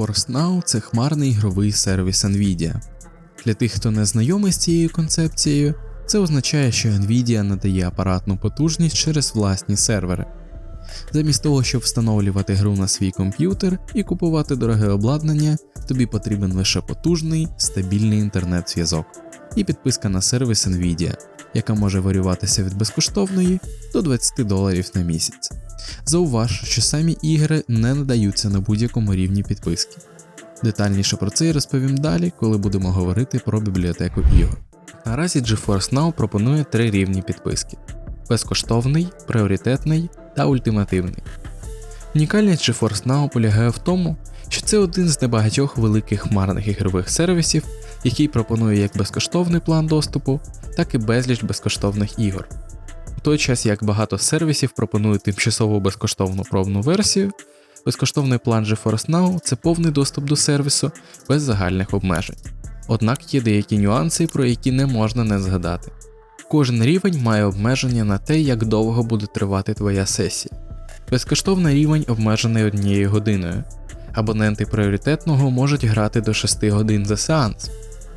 GeForce Now це хмарний ігровий сервіс Nvidia. Для тих, хто не знайомий з цією концепцією, це означає, що Nvidia надає апаратну потужність через власні сервери. Замість того, щоб встановлювати гру на свій комп'ютер і купувати дороге обладнання, тобі потрібен лише потужний, стабільний інтернет-зв'язок і підписка на сервіс Nvidia, яка може варюватися від безкоштовної до 20 доларів на місяць. Зауваж, що самі ігри не надаються на будь-якому рівні підписки. Детальніше про це я розповім далі, коли будемо говорити про бібліотеку ігор. Наразі GeForce Now пропонує три рівні підписки: безкоштовний, пріоритетний та ультимативний. Унікальність GeForce Now полягає в тому, що це один з небагатьох великих хмарних ігрових сервісів, який пропонує як безкоштовний план доступу, так і безліч безкоштовних ігор. У той час як багато сервісів пропонують тимчасову безкоштовну пробну версію, безкоштовний план GeForce Now це повний доступ до сервісу без загальних обмежень. Однак є деякі нюанси, про які не можна не згадати. Кожен рівень має обмеження на те, як довго буде тривати твоя сесія. Безкоштовний рівень обмежений однією годиною. Абоненти пріоритетного можуть грати до 6 годин за сеанс,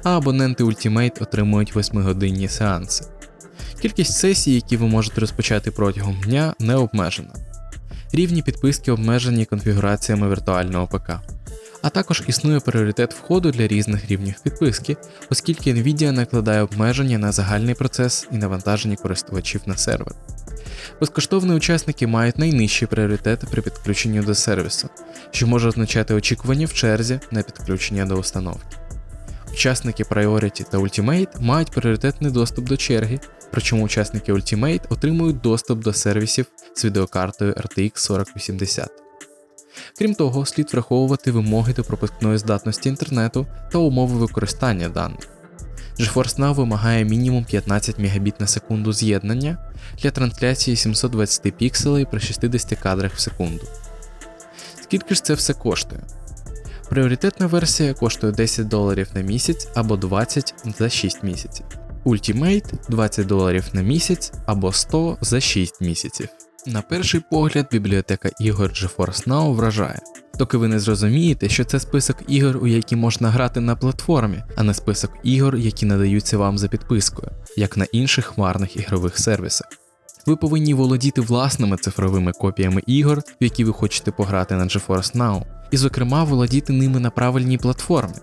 а абоненти Ultimate отримують 8-годинні сеанси. Кількість сесій, які ви можете розпочати протягом дня, не обмежена. Рівні підписки обмежені конфігураціями віртуального ПК. А також існує пріоритет входу для різних рівнів підписки, оскільки Nvidia накладає обмеження на загальний процес і навантаження користувачів на сервер. Безкоштовні учасники мають найнижчі пріоритети при підключенні до сервісу, що може означати очікування в черзі на підключення до установки. Учасники Priority та Ultimate мають пріоритетний доступ до черги, причому учасники Ultimate отримують доступ до сервісів з відеокартою RTX 4080. Крім того, слід враховувати вимоги до пропускної здатності інтернету та умови використання даних. GeForce Now вимагає мінімум 15 Мбіт на секунду з'єднання для трансляції 720 пікселей при 60 кадрах в секунду. Скільки ж це все коштує? Пріоритетна версія коштує 10 доларів на місяць або 20 за 6 місяців. Ultimate 20 доларів на місяць або 100 за 6 місяців. На перший погляд, бібліотека ігор GeForce Now вражає, доки ви не зрозумієте, що це список ігор, у які можна грати на платформі, а не список ігор, які надаються вам за підпискою, як на інших хмарних ігрових сервісах. Ви повинні володіти власними цифровими копіями ігор, в які ви хочете пограти на GeForce Now, і, зокрема, володіти ними на правильній платформі.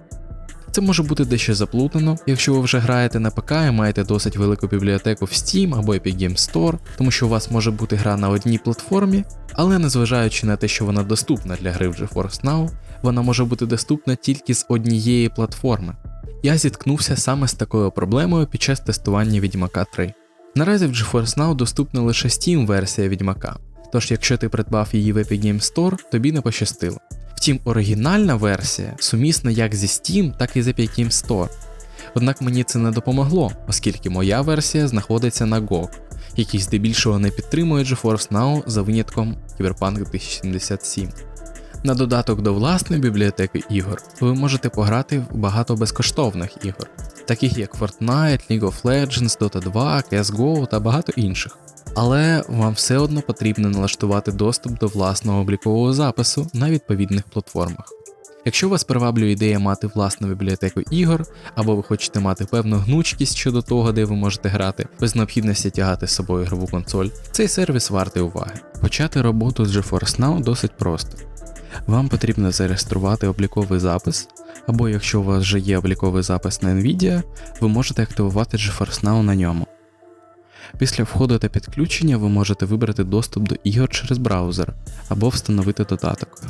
Це може бути дещо заплутано, якщо ви вже граєте на ПК і маєте досить велику бібліотеку в Steam або Epic Games Store, тому що у вас може бути гра на одній платформі, але незважаючи на те, що вона доступна для гри в GeForce Now, вона може бути доступна тільки з однієї платформи. Я зіткнувся саме з такою проблемою під час тестування Відьмака 3. Наразі в GeForce Now доступна лише Steam версія Відьмака, тож якщо ти придбав її в Epic Games Store, тобі не пощастило. Втім, оригінальна версія сумісна як зі Steam, так і з Epic Games Store. Однак мені це не допомогло, оскільки моя версія знаходиться на GOG, який здебільшого не підтримує GeForce Now за винятком Cyberpunk 2077. На додаток до власної бібліотеки ігор ви можете пограти в багато безкоштовних ігор, таких як Fortnite, League of Legends, Dota 2, CSGO та багато інших. Але вам все одно потрібно налаштувати доступ до власного облікового запису на відповідних платформах. Якщо вас приваблює ідея мати власну бібліотеку ігор, або ви хочете мати певну гнучкість щодо того, де ви можете грати, без необхідності тягати з собою ігрову консоль, цей сервіс вартий уваги. Почати роботу з GeForce Now досить просто. Вам потрібно зареєструвати обліковий запис, або якщо у вас вже є обліковий запис на Nvidia, ви можете активувати GeForce Now на ньому. Після входу та підключення ви можете вибрати доступ до ігор через браузер або встановити додаток.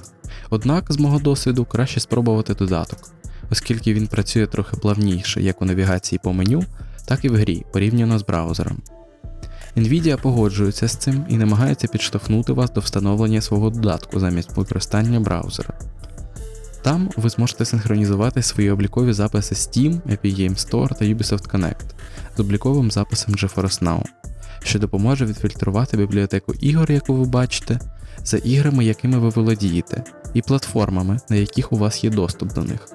Однак, з мого досвіду, краще спробувати додаток, оскільки він працює трохи плавніше як у навігації по меню, так і в грі порівняно з браузером. Nvidia погоджується з цим і намагається підштовхнути вас до встановлення свого додатку замість використання браузера. Там ви зможете синхронізувати свої облікові записи Steam, Epic Games Store та Ubisoft Connect з обліковим записом GeForce Now, що допоможе відфільтрувати бібліотеку ігор, яку ви бачите, за іграми, якими ви володієте, і платформами, на яких у вас є доступ до них.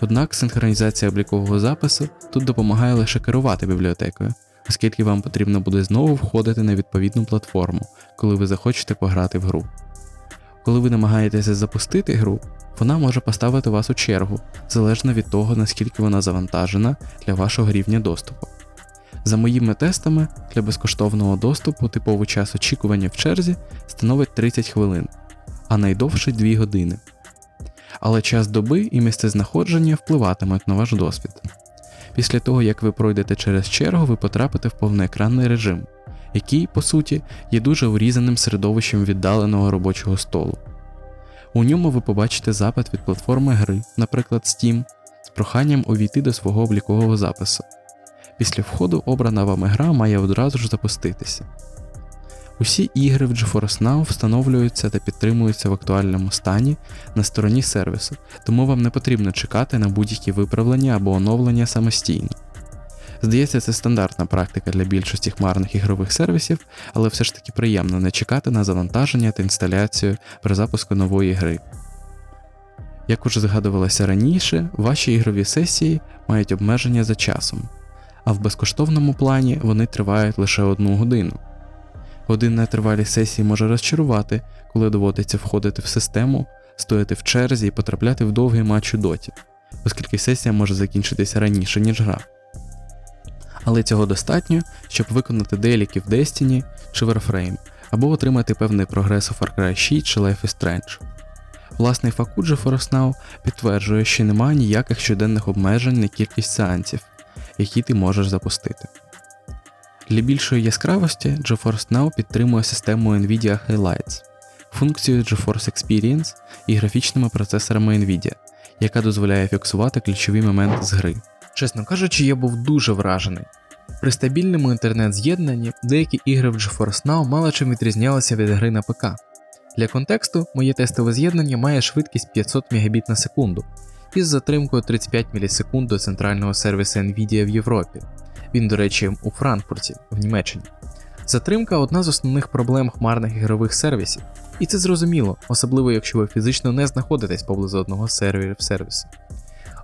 Однак синхронізація облікового запису тут допомагає лише керувати бібліотекою, оскільки вам потрібно буде знову входити на відповідну платформу, коли ви захочете пограти в гру. Коли ви намагаєтеся запустити гру, вона може поставити вас у чергу, залежно від того, наскільки вона завантажена для вашого рівня доступу. За моїми тестами, для безкоштовного доступу типовий час очікування в черзі становить 30 хвилин, а найдовший 2 години. Але час доби і місцезнаходження впливатимуть на ваш досвід. Після того, як ви пройдете через чергу, ви потрапите в повноекранний режим, який, по суті, є дуже урізаним середовищем віддаленого робочого столу. У ньому ви побачите запит від платформи гри, наприклад Steam, з проханням увійти до свого облікового запису. Після входу обрана вами гра має одразу ж запуститися. Усі ігри в GeForce Now встановлюються та підтримуються в актуальному стані на стороні сервісу, тому вам не потрібно чекати на будь-які виправлення або оновлення самостійно. Здається, це стандартна практика для більшості хмарних ігрових сервісів, але все ж таки приємно не чекати на завантаження та інсталяцію при запуску нової гри. Як уже згадувалося раніше, ваші ігрові сесії мають обмеження за часом, а в безкоштовному плані вони тривають лише одну годину. Годинна тривалість сесії може розчарувати, коли доводиться входити в систему, стояти в черзі і потрапляти в довгий матч у доті, оскільки сесія може закінчитися раніше, ніж гра. Але цього достатньо, щоб виконати деліки в Destiny чи Warframe, або отримати певний прогрес у Far Cry 6 чи Life is Strange. Власний факут GeForce Now підтверджує, що немає ніяких щоденних обмежень на кількість сеансів, які ти можеш запустити. Для більшої яскравості GeForce Now підтримує систему Nvidia Highlights, функцію GeForce Experience і графічними процесорами Nvidia, яка дозволяє фіксувати ключові моменти з гри. Чесно кажучи, я був дуже вражений. При стабільному інтернет-з'єднанні деякі ігри в GeForce Now мало чим відрізнялися від гри на ПК. Для контексту, моє тестове з'єднання має швидкість 500 Мбіт на секунду із затримкою 35 мілісекунд до центрального сервісу Nvidia в Європі. Він, до речі, у Франкфурті, в Німеччині. Затримка одна з основних проблем хмарних ігрових сервісів, і це зрозуміло, особливо якщо ви фізично не знаходитесь поблизу одного серверів сервісу.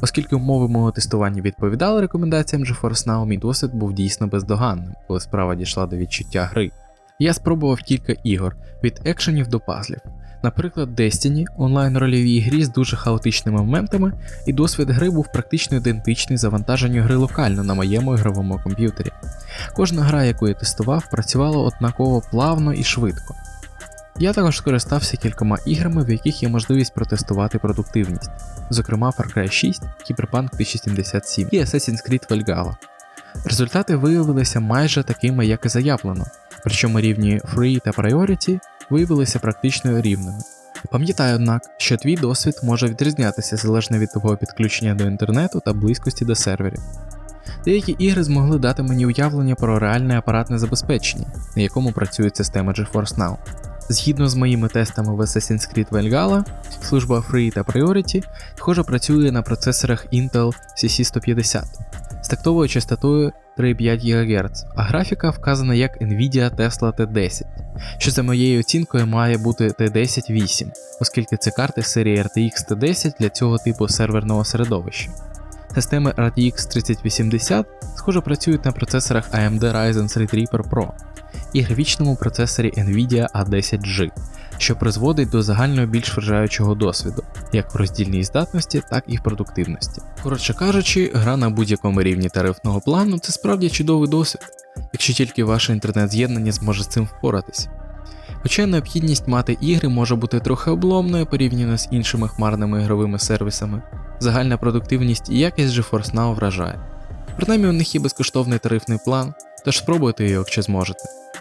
Оскільки умови мого тестування відповідали рекомендаціям GeForce Now, мій досвід був дійсно бездоганним, коли справа дійшла до відчуття гри. Я спробував кілька ігор від екшенів до пазлів. Наприклад, Destiny онлайн-рольовій грі з дуже хаотичними моментами, і досвід гри був практично ідентичний завантаженню гри локально на моєму ігровому комп'ютері. Кожна гра, яку я тестував, працювала однаково плавно і швидко. Я також скористався кількома іграми, в яких є можливість протестувати продуктивність, зокрема Far Cry 6, Cyberpunk 2077 і Assassin's Creed Valhalla. Результати виявилися майже такими, як і заявлено, причому рівні Free та Priority виявилися практично рівними. Пам'ятай, однак, що твій досвід може відрізнятися залежно від твого підключення до інтернету та близькості до серверів. Деякі ігри змогли дати мені уявлення про реальне апаратне забезпечення, на якому працює система GeForce Now. Згідно з моїми тестами в Assassin's Creed Valhalla, служба Free та Priority схоже працює на процесорах Intel CC150 з тактовою частотою 3,5 ГГц, а графіка вказана як Nvidia Tesla T10, що за моєю оцінкою має бути T10 8, оскільки це карти серії RTX T10 для цього типу серверного середовища. Системи RTX 3080 схоже працюють на процесорах AMD Ryzen 3 Reaper Pro і графічному процесорі Nvidia A10G, що призводить до загального більш вражаючого досвіду, як в роздільній здатності, так і в продуктивності. Коротше кажучи, гра на будь-якому рівні тарифного плану це справді чудовий досвід, якщо тільки ваше інтернет-з'єднання зможе з цим впоратись. Хоча необхідність мати ігри може бути трохи обломною порівняно з іншими хмарними ігровими сервісами, загальна продуктивність і якість GeForce Now вражає. Принаймні у них є безкоштовний тарифний план, тож спробуйте його, якщо зможете.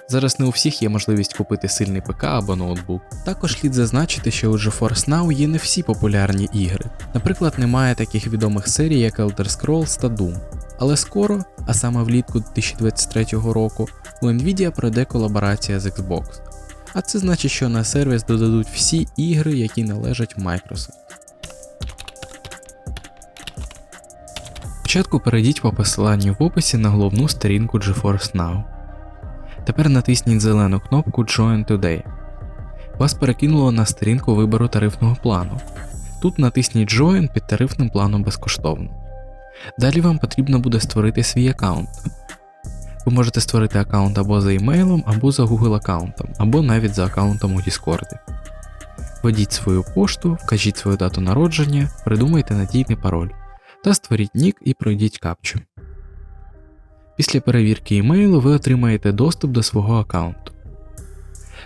Зараз не у всіх є можливість купити сильний ПК або ноутбук. Також слід зазначити, що у GeForce Now є не всі популярні ігри. Наприклад, немає таких відомих серій, як Elder Scrolls та Doom. Але скоро, а саме влітку 2023 року, у Nvidia пройде колаборація з Xbox. А це значить, що на сервіс додадуть всі ігри, які належать Microsoft. Спочатку перейдіть по посиланню в описі на головну сторінку GeForce Now. Тепер натисніть зелену кнопку Join Today. Вас перекинуло на сторінку вибору тарифного плану. Тут натисніть Join під тарифним планом безкоштовно. Далі вам потрібно буде створити свій аккаунт. Ви можете створити аккаунт або за емейлом, або за Google аккаунтом, або навіть за аккаунтом у Discord. Введіть свою пошту, вкажіть свою дату народження, придумайте надійний пароль та створіть нік і пройдіть капчу. Після перевірки імейлу ви отримаєте доступ до свого аккаунту.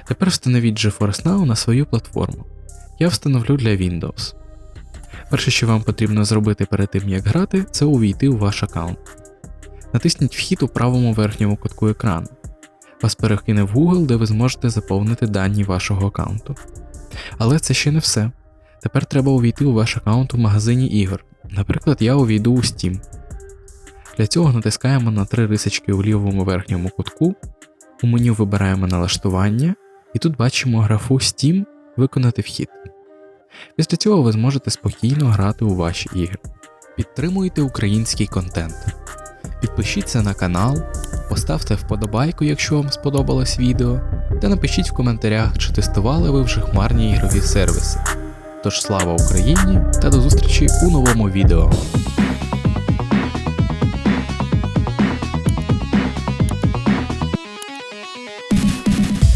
Тепер встановіть GeForce Now на свою платформу. Я встановлю для Windows. Перше, що вам потрібно зробити перед тим, як грати, це увійти у ваш аккаунт. Натисніть вхід у правому верхньому кутку екрану. Вас перекине в Google, де ви зможете заповнити дані вашого аккаунту. Але це ще не все. Тепер треба увійти у ваш аккаунт у магазині ігор. Наприклад, я увійду у Steam. Для цього натискаємо на три рисочки у лівому верхньому кутку, у меню вибираємо налаштування, і тут бачимо графу Steam Виконати вхід. Після цього ви зможете спокійно грати у ваші ігри. Підтримуйте український контент. Підпишіться на канал, поставте вподобайку, якщо вам сподобалось відео, та напишіть в коментарях, чи тестували ви вже хмарні ігрові сервіси. Тож слава Україні та до зустрічі у новому відео.